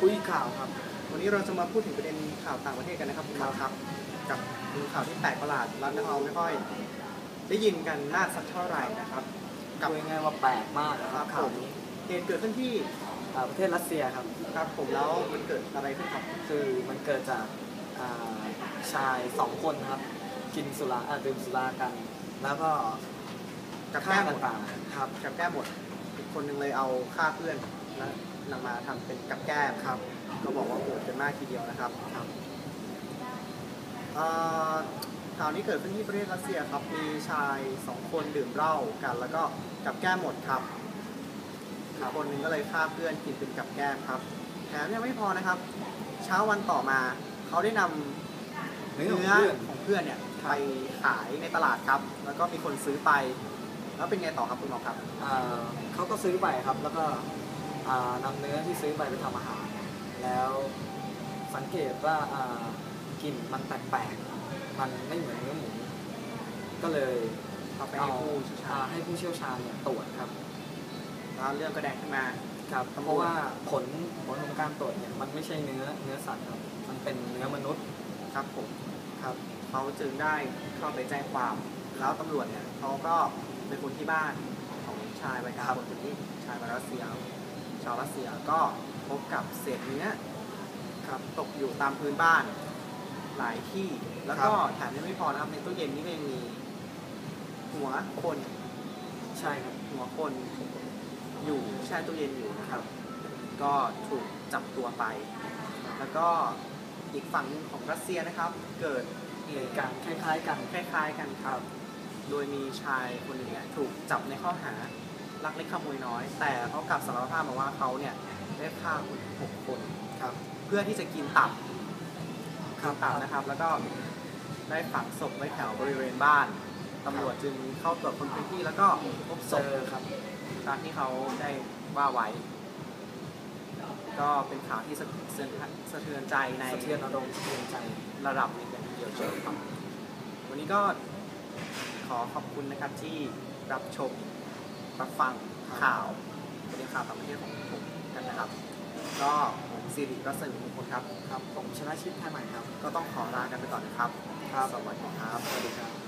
คุยข่าวครับ วันนี้เราจะมาพูดถึงประเด็นข่าวต่างประเทศกันนะครับคุณมาร์คครับ กับข่าวที่แปลกประหลาดและเราไม่ค่อย ได้ยินกันมากสักเท่าไหร่นะครับ กับกับง่ายๆว่าแปลกมากนะคครัรับบข่าผวมนี้เหตุเกิดขึ้นที่อ่าประเทศรัสเซียครับครับผมแล้วมันเกิดอะไรขึ้นครับ คือมันเกิดจากอ่าชายสองคนนะครับ กินสุราอ่าดื่มสุรากัน แล้วก็กับฆ่าแก้หกัมนดตายครับกับแก้หมด อีกคนหนึ่งเลยเอาฆ่าเพื่อนแล้วนำมาทำเป็นกับแก้มครับเขาบอกว่าโหดกันมากทีเดียวนะครับครับเอ่อข่าวนี้เกิดขึ้นที่ประเทศรัสเซียครับ มีชายสองคนดื่มเหล้ากัน แล้วก็กับแก้มหมดครับอีกคนหนึ่งก็เลยฆ่าเพื่อนกินเป็นกับแก้มครับแถมยังไม่พอนะครับ เช้าวันต่อมาเขาได้นำ เนื้เนื้อของเพื่อนเนี่ยไปขายในตลาดครับ แล้วก็มีคนซื้อไป แล้วเป็นไงต่อครับคุณหมอครับอ่าเขาก็ซื้อไปครับ แล้วก็อ่านำเนื้อที่ซื้อไปไปทำอาหาร แล้วสังเกตว่าอ่ากลิ่นมันแปลกๆมันไม่เหมือนเนื้อหมูก็เลยเอาไปให้ผู้เชี่ยวชาอ่าญให้ผู้เชี่ยวชาญเนี่ยตรวจครับแล้วเรื่องก็แดงขึ้นมาครับตำรวจเพราะว่าผลผลของการตรวจเนี่ยมันไม่ใช่เนื้อเนื้อสัตว์ครับมันเป็นเนื้อมนุษย์ครับผมครับเขาจึงได้เข้าไปแจ้งความ แล้วตำรวจเนี่ยเขาก็ไปคนที่บ้านของชายวัยกลางคนคนนี้ชายวัยรัสเซีย ชาวรัสเซียก็พบกับเศษเนื้อครับตกอยู่ตามพื้นบ้านหลายที่แล้วก็แถมยังไม่พอนะครับในตู้เย็นนี่ก็ยังมีหัวคนใช่ครับหัวคนอยู่แช่ตู้เย็นอยู่นะครับ ก็ถูกจับตัวไป แล้วก็อีกฝั่งหนึ่งของรัสเซียนะครับ เกิดเหเหตุตุกาการรณ์ณ์คล้ายๆกันคล้ายๆกันครับ โดยมีชายคนหนึ่งเนี่ยถูกจับในข้อหาลักเล็กขโมยน้อย แต่เขากลับสารภาพมาว่าเขาเนี่ยได้ฆ่าคนหกคนครับ เพื่อที่จะกินตับกินตับนะครับ แล้วก็ได้ฝังศพไว้แถวบริเวณบ้านตำรวจจึงเข้าตรวจคนพื้นที่แล้วก็พบศเจพอครับ ตามที่เขาได้ว่าไว้ ก็เป็นข่าวที่สะเทือนสะเทือนใจในสะเทือนอารมณ์สะเทือนใจระดับหนึ่งกันทีเดียวเชียวครับวันนี้ก็ ขอขอบคุณนะครับที่รับชมรับฟังข่าวประเด็นข่าวต่างประเทศของผมกันนะครับ ก็ผมสิริรัศมีมงคลครับครับ ผมชนะชิดไทยใหม่ครับ ก็ต้องขอลากันไปก่อนนะครับครับสวัสดีครับสวัสดีครับ